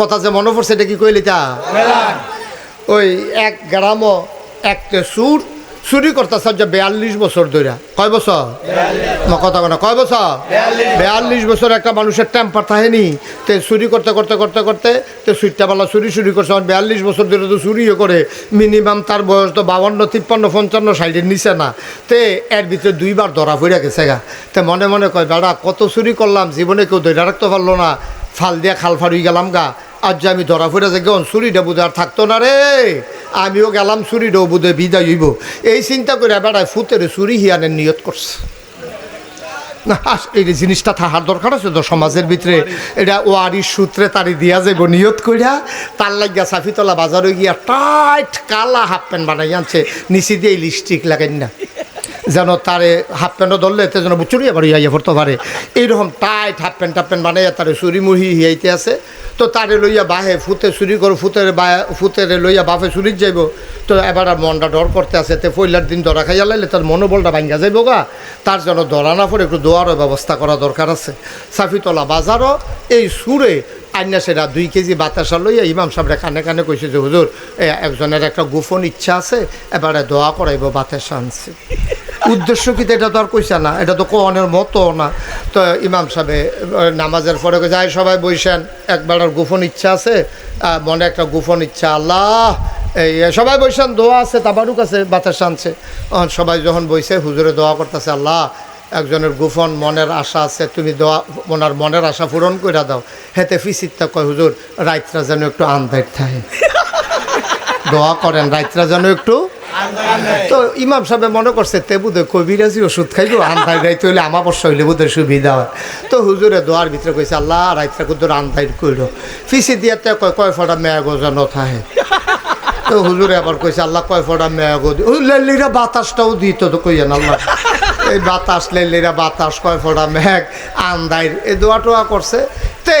কথা যে মনে পড়ছে এটা কি কইলি তা ওই এক গ্রামও একটা সুর চুরি করতেছে যে বিয়াল্লিশ বছর ধরে কয় বছর? কথা কথা কয় বছর? বেয়াল্লিশ। বছর একটা মানুষের টেম্পার থাকেনি তে চুরি করতে করতে করতে করতে তো বেলা চুরি চুরি করছে। আর বিয়াল্লিশ বছর ধরে তো চুরিও করে। মিনিমাম তার বয়স তো বাউন্ন তিপ্পান্ন পঞ্চান্ন সাইডের নিচে না। তে এর ভিতরে দুইবার ধরা পড়ে গেছে গা। তে মনে মনে কয় বেড়া কত চুরি করলাম জীবনে কেউ ধরে রাখতে পারল না। ফাল দিয়া খাল ফাড়ুই গেলাম গা। আজ যে আমি ধরা ফিরে যাই গন চুরিটা বুধে আর থাকতো না রে। আমিও গেলাম, চুরিটাও বুধে বিদায় হইব। এই চিন্তা করে বেড়ায় ফুতের চুরি হিয়ানের নিয়ত করছে। না এই জিনিসটা থাকার দরকার আছে তো সমাজের ভিতরে। এটা ওয়ারির সূত্রে তারি দিয়া যাইব নিয়ত কইরা। তার লাগিয়া সাফিতলা বাজারে গিয়া টাইট কালা হাফ প্যান্ট বানাই আনছে। নিচে দিয়ে লিপস্টিক লাগাই না। যেন তারে হাফ প্যান্টও ধরলে এতে যেন চুরি আবার ইয়া পড়তে পারে। এইরকম tight half pant half pant বানাইয়া তারে চুরি মুহি হিয়াইতে আছে। তো তারে লইয়া বাহে ফুতে চুরি করো, ফুতের বা ফুতেরে লইয়া বাপে চুরির যাইব। তো এবার মনটা ডর করতে আছে, তে পয়লার দিন ধরা খাইয়া লাইলে তার মনোবলটা ভাঙ্গা যাইব গা। তার জন্য ধরা না পড়ে, একটু দোয়ারও ব্যবস্থা করা দরকার আছে। সাফিতলা বাজারও এই সুরে আইনা সেটা দুই কেজি বাতাসা লইয়া ইমাম সাহেবরা কানে কানে কইছে যে, হুজুর একজনের একটা গোপন ইচ্ছা আছে, এবারে দোয়া করাইব বাতাসা আনছে। উদ্দেশ্য কি তো এটা তো আর কইছে না এটা তো কোয়ানের মতো না। তো ইমাম সাহেবে নামাজের পরে যায় সবাই বইসেন একবার গোপন ইচ্ছা আছে? মনে একটা গোপন ইচ্ছা আল্লাহ এই সবাই বইসেন দোয়া আছে তাবারুক আছে বাতাস আনছে। সবাই যখন বইছে হুজুরে দোয়া করতেছে আল্লাহ একজনের গোপন মনের আশা আছে তুমি দোয়া ওনার মনের আশা পূরণ করে দাও। হেতে ফিসিরটা কয় হুজুর রাইতরা যেন একটু আন্দার থাকে। দোয়া করেন রাইতরা যেন একটু তো ইমাম সাহেব মনে করছে, তে বুধে কবিরাজি ওষুধ খাইব আন্দাই রাইতে হইলে আমাবস্যা হইলে বুধের সুবিধা হয়। তো হুজুরে দোয়ার ভিতরে কইছে, আল্লাহ রাইতরা কুদুর আন্দাই কইল। ফিসি দিয়াতে কয় কয় ফটা মেয়া গোজা নথাহে তো হুজুরে আবার কইছে, আল্লাহ, কয় ফটা মেয়া গো ওই লেলিরা বাতাসটাও দিত তো কইয়েন আল্লাহ? এই বাতাস লেলিরা বাতাস, কয় ফটা মেঘ আন্দাইর এই দোয়া টোয়া করছে। তে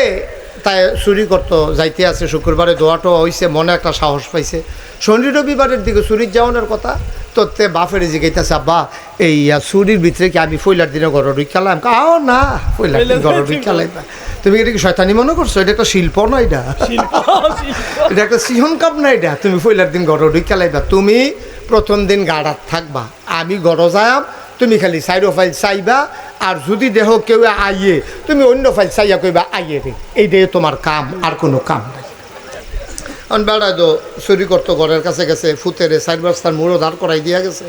তাই চুরি করতো যাইতে আছে শুক্রবারে দোয়াটো হইছে মনে একটা সাহস পাইছে। শনি রবিবারের দিকে চুরির যাওয়ানোর কথা তো তে বাপের জিগাইতেছে আব্বা এই চুরির ভিতরে কি আমি ফইলার দিনে ঘর রুই খেলাম আও না ফইলার দিন ঘর রুই খেলাইবা তুমি এটা কি শয়তানি মনে করছ? এটা একটা শিল্প না এটা? এটা একটা সিহন কাপ না এটা? তুমি ফইলার দিন ঘর রুই খেলাইবা তুমি প্রথম দিন গাড়াত থাকবা। আমি গড় যায়াম তুমি খালি সাইড ফাইল চাইবা আর যদি দেহ কেউ আইয়ে, তুমি অন্য ফাইল চাইয়া কইবা, আইয়ে রে এইটাই তোমার কাম আর কোনো কাম নাই। কারণ বেড়ায় তো চুরি করতো ঘরের কাছে গেছে ফুতেরে সাইড রাস্তার মুড়ো দাঁড় করাই দিয়া গেছে।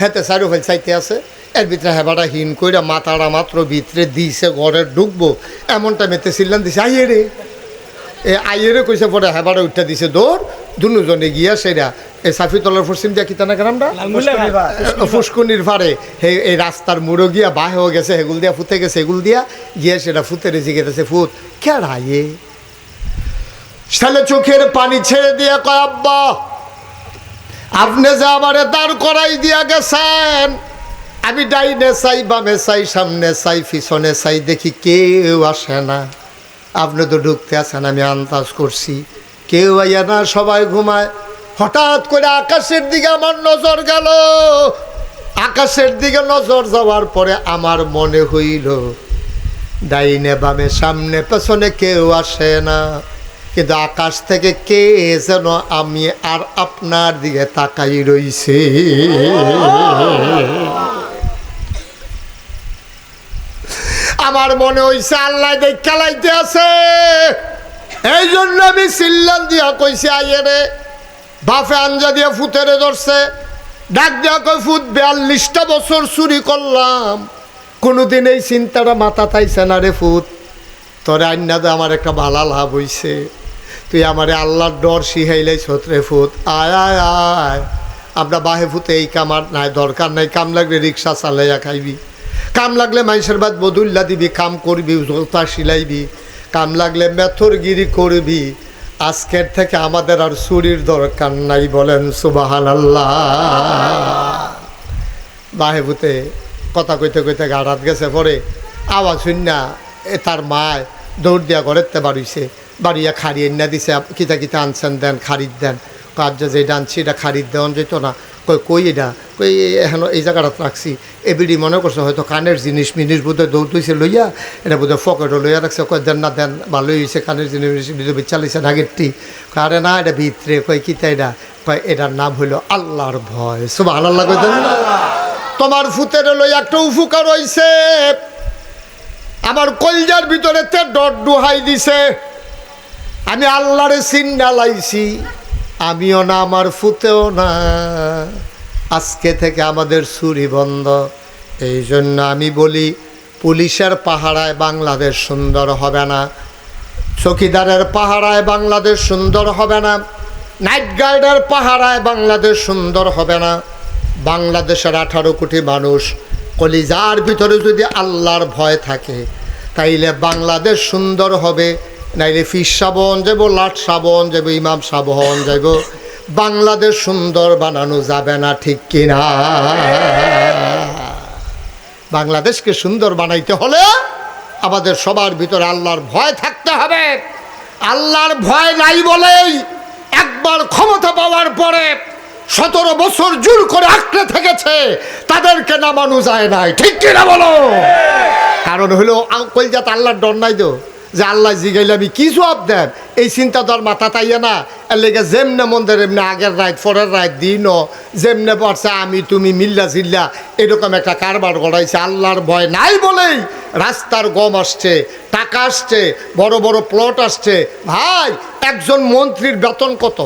হেতে সাইড ফাইল চাইতে আছে। এর ভিতরে হেবাটা হিন কইরা মাথাটা মাত্র ভিতরে দিছে ঘরে ঢুকবো এমন টাইমেতে সিল্লান দিছে, আইয়ে রে এ আইয়েরে কইছে পরে হেবাটা উঠতে দিছে দৌড় দুজনে গিয়া সেরা। এই সাফিতলার পশ্চিম দিয়া কিতানা গ্রামটা ফুসকুনির হে এই রাস্তার মুড়ো গিয়া বাহ হয়ে গেছে হেগুল দিয়া ফুতে গেছে এগুল দিয়া গিয়া সেটা ফুতে রেজে গেছে ফুত। কেড়াইয়ে ছেলে চোখের পানি ছেড়ে দিয়ে কয় আব্বা আপনি যে আমারে দাঁড় করাই দিয়া গেছেন আমি ডাইনে চাই বামে চাই সামনে চাই পিছনে চাই দেখি কেউ আসে না। আপনি তো ঢুকতে আসেন আমি আন্দাজ করছি। কেউ আইয়া না, সবাই ঘুমায়। হঠাৎ করে আকাশের দিকে আমার নজর গেল। আকাশের দিকে নজর যাওয়ার পরে আমার মনে হইল, ডাইনে বামে, সামনে পেছনে কেউ আসে না। কিন্তু আকাশ থেকে কে যেন আমি আর আপনার দিকে তাকাই রইছে। আমার মনে হইছে, আল্লাহ দেখ খেলাইতে আছে। এই জন্য আমি সিল্লান দিয়া কইছি, আইয়ে রে বাফে আঞ্জা দিয়া ফুতেরে ধরছে। ডাক দিয়া কই ফুট বিয়াল্লিশটা বছর চুরি করলাম। কোনোদিন এই চিন্তাটা মাথা থাইছে না রে ফুট তোরে আন্যাদে আমার একটা ভালা লাভ হইছে। তুই আমারে আল্লাহর ডর শিহাইলাই ছত্রে ফুত। আয় আয় আয়। আমরা বাহে ফুতে এই কামার নাই, দরকার নাই। কাম লাগলে রিক্সা চালাইয়া খাইবি। কাম লাগলে মাইসের বাদ বদুল্লা দিবি, কাম করবি, জোতা সিলাইবি কাম লাগলে মেথরগিরি করবি। আজকের থেকে আমাদের আর চুরির দরকার নাই বলেন সুবাহান আল্লাহ বাহেবুতে কথা কইতে কইতে গাড়াত গেছে পরে। আওয়াজ শুননা এ তার মায় দৌড় দিয়া ঘরেতে বাড়িছে। বাড়িয়া খাড়িয়ে না দিছে, কিতা কিতা আনছেন দেন খারিদ দেন। কাজ যে আনছি এটা খারিদ দেওয়ান যেত না। কই কই এটা? কই এখন এই জায়গাটা রাখছি। এবিডি মনে করছে হয়তো কানের জিনিস, মিনিস বোধহয় দৌড় তুইছে লইয়া, এটা বোধহয় ফকেটও লইয়া রাখছে। কয় দেন না, দেন, ভালোই হয়েছে কানের জিনিস চালিয়েছে নাগেরটি। আরে না, এটা ভিতরে, কই কিতা এটা? কয় এটার নাম হইল আল্লাহর ভয়। সব আল্লাহ কই তোমার ফুতের লই একটা উপকার হইছে। আমার কলজার ভিতরে তে ডট ডুহাই দিছে। আমি আল্লাহরে চিন্না লাইছি। আমিও না, আমার ফুতেও না। আজকে থেকে আমাদের চুরি বন্ধ। এই জন্য আমি বলি, পুলিশের পাহারায় বাংলাদেশ সুন্দর হবে না। চকিদারের পাহারায় বাংলাদেশ সুন্দর হবে না। নাইট গার্ডের পাহারায় বাংলাদেশ সুন্দর হবে না। বাংলাদেশের আঠারো কোটি মানুষ কলিজার ভিতরে যদি আল্লাহর ভয় থাকে, তাইলে বাংলাদেশ সুন্দর হবে। নাইলে ফিস সাবন যাব লাট সাবন যাব ইমাম সাবন যাব বাংলাদেশ সুন্দর বানানো যাবে না, ঠিক কিনা? বাংলাদেশকে সুন্দর বানাইতে হলে আমাদের সবার ভিতরে আল্লাহর ভয় থাকতে হবে। আল্লাহর ভয় নাই বলেই একবার ক্ষমতা পাওয়ার পরে সতেরো বছর জোর করে আঁকড়ে থেকেছে, তাদেরকে নামানো যায় নাই, ঠিক কিনা বলো? কারণ হলো কলজাত আল্লাহর ডর নাই তো। যে আল্লাহ জিগাইলে আমি কি জবাব দেন এই চিন্তা তোর মাথা তাইয়া না। এর লেগে যেমনে মন্দির, এমনি আগের রাত পরের রাত দিন। যেমনে পড়ছে আমি, তুমি মিল্লা জিল্লা, এরকম একটা কারবার গড়াইছে। আল্লাহর ভয় নাই বলেই রাস্তার গম আসছে, টাকা আসছে, বড় বড় প্লট আসছে। ভাই, একজন মন্ত্রীর বেতন কত?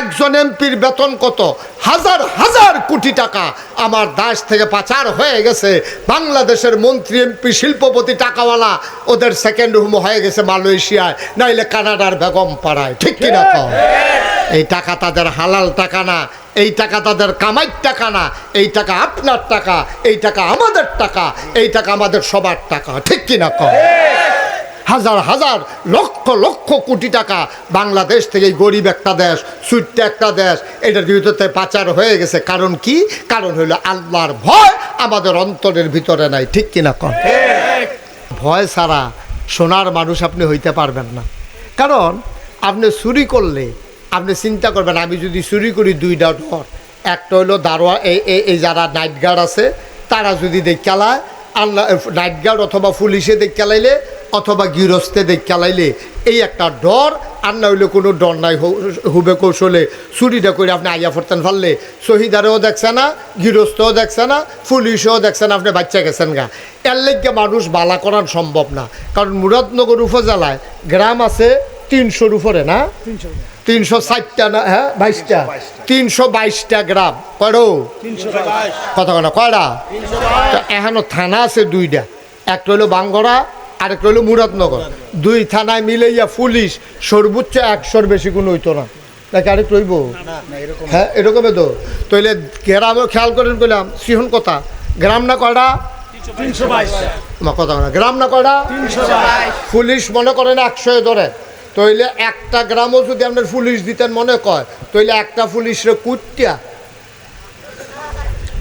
একজন এমপির বেতন কত? হাজার হাজার কোটি টাকা আমার দাস থেকে পাচার হয়ে গেছে। বাংলাদেশের মন্ত্রী, এমপি, শিল্পপতি, টাকাওয়ালা, ওদের সেকেন্ড হোম হয়ে গেছে মালয়েশিয়ায়। নাইলে কানাডার বেগম পাড়ায় ঠিক কিনা কম এই টাকা তাদের হালাল টাকা না এই টাকা তাদের কামাইর টাকা না এই টাকা আপনার টাকা এই টাকা আমাদের টাকা এই টাকা আমাদের সবার টাকা ঠিক কিনা কম হাজার হাজার লক্ষ লক্ষ কোটি টাকা বাংলাদেশ থেকে এই গরিব একটা দেশ সুইট্ট একটা দেশ এটার ভিতরে পাচার হয়ে গেছে। কারণ কি? কারণ হইল আল্লাহর ভয় আমাদের অন্তরের ভিতরে নাই ঠিক কিনা কম ভয় ছাড়া সোনার মানুষ আপনি হইতে পারবেন না। কারণ আপনি চুরি করলে আপনি চিন্তা করবেন, আমি যদি চুরি করি দুইটা ডর একটা হলো দারোয়া এই এই- যারা নাইট গার্ড আছে, তারা যদি দেখালায় আল্লাহ নাইট গার্ড অথবা পুলিশে দেখালাইলে অথবা গৃহস্থে দেখালাইলে এই একটা ডর, আর না হইলে কোনো ডর নাই হুবে কৌশলে চুরিটা করে আপনি আইয়া ফরতেন ফাললে। শহীদারেও দেখছে না, গৃহস্থও দেখছে না, পুলিশও দেখছে না, আপনি বাচ্চা গেছেন গা। এর লেগে মানুষ বালা করার সম্ভব না। কারণ মুরাদনগর উপজেলায় গ্রাম আছে তিনশোর উপরে না? তিনশো ষাটটা না? হ্যাঁ বাইশটা। তিনশো বাইশটা। গ্রাম। কয়ডো কত কটা কয়টা? তো এখনও থানা আছে দুইটা। একটা হলো বাঙ্গরা আরেকটা হলো মুরাদনগর। দুই থানায় মিলাইয়া পুলিশ সর্বোচ্চ একশোর বেশি কোনো হইতো না। নাকি আরেক রইব? হ্যাঁ এরকমই তো তইলে গ্রামও খেয়াল করেন কইলাম সিহন কথা। গ্রাম না কয়টা? কথা না গ্রাম না কয়টা? পুলিশ মনে করেন একশো ধরে। তইলে একটা গ্রামও যদি আপনার পুলিশ দিতেন মনে কয় তইলে একটা পুলিশরে কুটিয়া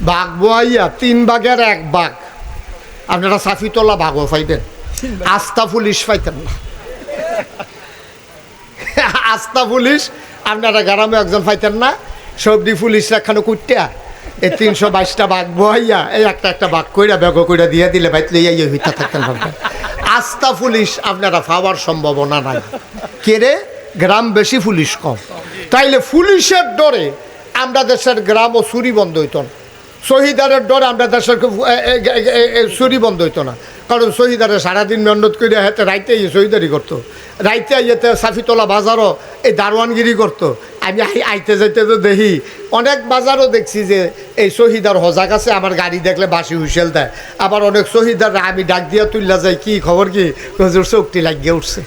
বাঘ বোয়াইয়া তিন বাঘের এক বাঘ। আপনারা সাফিতলা বাঘও পাইবেন আস্থা পুলিশ পাইতেন না। আস্থা পুলিশ আপনারা গ্রামে একজন পাইতেন না। সবজি পুলিশ রাখানো কুটিয়া এই তিনশো বাইশটা বাঘ বহাইয়া এই একটা একটা বাঘ কইরা বেগ কইরা দিয়ে দিলে বাইত লইয়া ইয়ে হইতে থাকতেন পারবেন আস্থা পুলিশ আপনারা পাওয়ার সম্ভাবনা নাই। কেরে গ্রাম বেশি পুলিশ কম। তাইলে পুলিশের ডরে আমরা দেশের গ্রাম ও চুরি বন্ধ হইত না। শহীদারের ডরে আমরা দেশের চুরি বন্ধ হইতো না। কারণ শহীদারে সারাদিন মেহনত করে হাতে রাইতে ইয়ে শহীদারি করতো। রাইতে ইয়েতে সাফিতলা বাজারও এই দারোয়ানগিরি করতো। আমি আইতে যাইতে তো দেখি, অনেক বাজারও দেখছি যে এই শহীদার হজাক আছে আমার গাড়ি দেখলে বাসি হুইসেল দেয়। আবার অনেক শহীদার আমি ডাক দিয়া তুললা যাই, কি খবর কি? চোখটি লাগিয়ে উঠছে।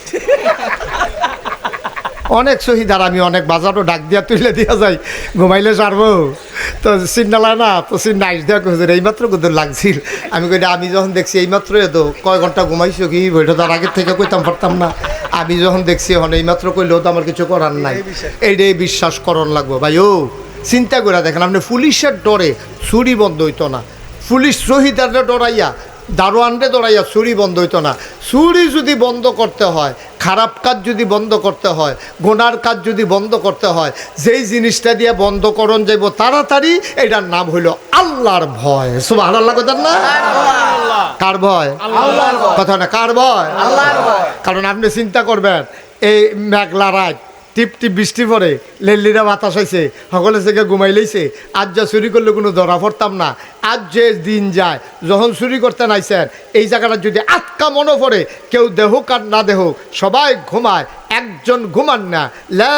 অনেক শহীদার আমি অনেক বাজারও ডাক দিয়া তুলে দিয়া যাই। ঘুমাইলে সারবো। তো চিন্নালা না তো চিন্না আইস দেওয়া হুজুর এইমাত্র কুদুর লাগছিল? আমি কই আমি যখন দেখছি এইমাত্র তো কয় ঘণ্টা ঘুমাইছো কি? বইটা তার আগের থেকে কইতাম পারতাম না। আমি যখন দেখছি এখন এইমাত্র কইলেও তো আমার কিছু করার নাই। এইটাই বিশ্বাস করণ লাগবো। ভাই ও চিন্তা করে দেখেন আপনি পুলিশের ডরে চুরি বন্ধ হইতো না। পুলিশ শহীদারে ডরাইয়া দারোয়ানরে দৌড়াইয়া চুরি বন্ধ হইতো না। চুরি যদি বন্ধ করতে হয় খারাপ কাজ যদি বন্ধ করতে হয় গোনার কাজ যদি বন্ধ করতে হয় যেই জিনিসটা দিয়ে বন্ধ করণ যাইব তাড়াতাড়ি এটার নাম হইল আল্লাহর ভয়। সুবাহ আল্লাহ কথা না কার ভয়? কথা না কার ভয়? কারণ আপনি চিন্তা করবেন এই মেঘলা রাত টিপ টিপ বৃষ্টি পড়ে লেল্লিরা বাতাস হয়েছে সকলে থেকে ঘুমাই লইছে আজ যা চুরি করলে কোনো ধরা পড়তাম না। আজ যে দিন যায়, যখন চুরি করতে নাইছেন এই জায়গাটা যদি আটকা মনে পড়ে, কেউ দেহুক আর না দেহুক, সবাই ঘুমায়, একজন ঘুমান না। লা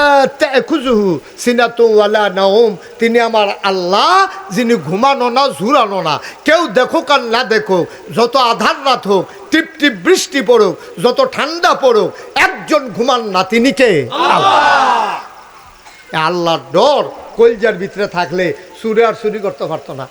খুজুহু সিনাতু ওয়ালা নাউম তিনি আমার আল্লাহ, যিনি ঘুমানো না ঝুরানো না। কেউ দেখুক আর না দেখুক, যত আধার রাত হোক, টিপ টিপ বৃষ্টি পড়ুক, যত ঠান্ডা পড়ুক, একজন ঘুমান না, তিনি কে? আল্লাহর ডর কলজার ভিতরে থাকলে চুরি আর চুরি করতে পারতো না।